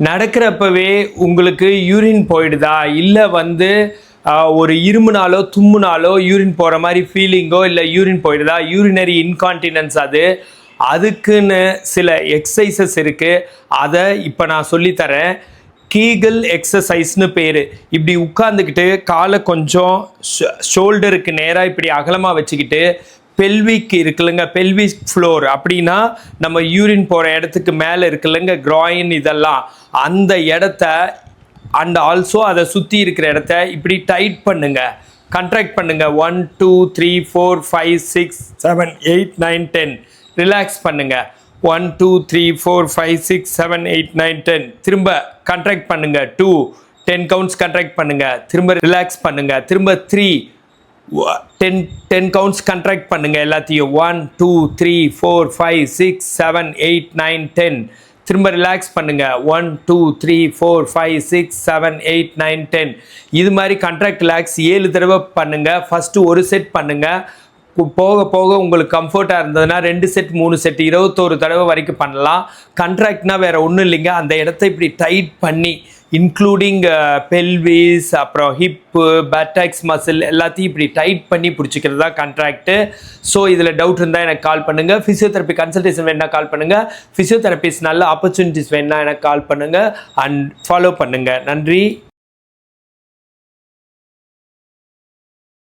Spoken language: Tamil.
நடக்கிறப்பவே உங்களுக்கு யூரின் போயிடுதா? இல்லை வந்து ஒரு இருமுனாலோ தும்முனாலோ யூரின் போகிற மாதிரி ஃபீலிங்கோ இல்லை யூரின் போயிடுதா? யூரினரி இன்கான்டினன்ஸ் அது. அதுக்குன்னு சில எக்ஸசைசஸ் இருக்குது அதை இப்போ நான் சொல்லித்தரேன். கீகல் எக்ஸசைஸ்னு பேர். இப்படி உட்காந்துக்கிட்டு காலை கொஞ்சம் ஷோல்டருக்கு நேராக இப்படி அகலமாக வச்சுக்கிட்டு பெல்விக் இருக்குல்லங்க பெல்விக் ஃப்ளோர் அப்படின்னா நம்ம யூரின் போகிற இடத்துக்கு மேலே இருக்குல்லங்க க்ராயின் இதெல்லாம். அந்த இடத்த அண்ட் ஆல்சோ அதை சுற்றி இருக்கிற இடத்த இப்படி டைட் பண்ணுங்க. கண்ட்ராக்ட் பண்ணுங்க. One two three four five six seven eight nine ten relax பண்ணுங்க. One two three four five six seven eight nine ten திரும்ப கண்ட்ராக்ட் பண்ணுங்க. டூ டென் கவுண்ட்ஸ் கண்ட்ராக்ட் பண்ணுங்க. திரும்ப ரிலாக்ஸ் பண்ணுங்க. திரும்ப three ten ten counts contract பண்ணுங்க எல்லாத்தையும். One two three four five six seven eight nine ten திரும்ப ரிலாக்ஸ் பண்ணுங்க. One two three four five six seven eight nine ten இது மாதிரி கண்ட்ராக்ட் ரிலாக்ஸ் ஏழு தடவை பண்ணுங்க. ஃபஸ்ட்டு ஒரு செட் பண்ணுங்க. போக போக உங்களுக்கு கம்ஃபர்ட்டாக இருந்ததுன்னா ரெண்டு செட் மூணு செட் இருபத்தோரு தடவை வரைக்கும் பண்ணலாம். கண்ட்ராக்ட்னா வேறு ஒன்றும் இல்லைங்க. அந்த இடத்த இப்படி டைட் பண்ணி இன்க்ளூடிங் பெல்விஸ் uh, அப்புறம் ஹிப்பு பேட்டாக்ஸ் மசில் எல்லாத்தையும் இப்படி டைட் பண்ணி பிடிச்சிக்கிறது தான் கான்ட்ராக்ட்டு ஸோ இதில் டவுட் இருந்தால் எனக்கு கால் பண்ணுங்கள் ஃபிசியோதெரப்பி கன்சல்டேஷன் வேணால் கால் பண்ணுங்கள் ஃபிசியோதெரப்பிஸ் நல்ல ஆப்பர்ச்சுனிட்டிஸ் வேணால் எனக்கு கால் பண்ணுங்கள் அண்ட் ஃபாலோ பண்ணுங்கள் நன்றி.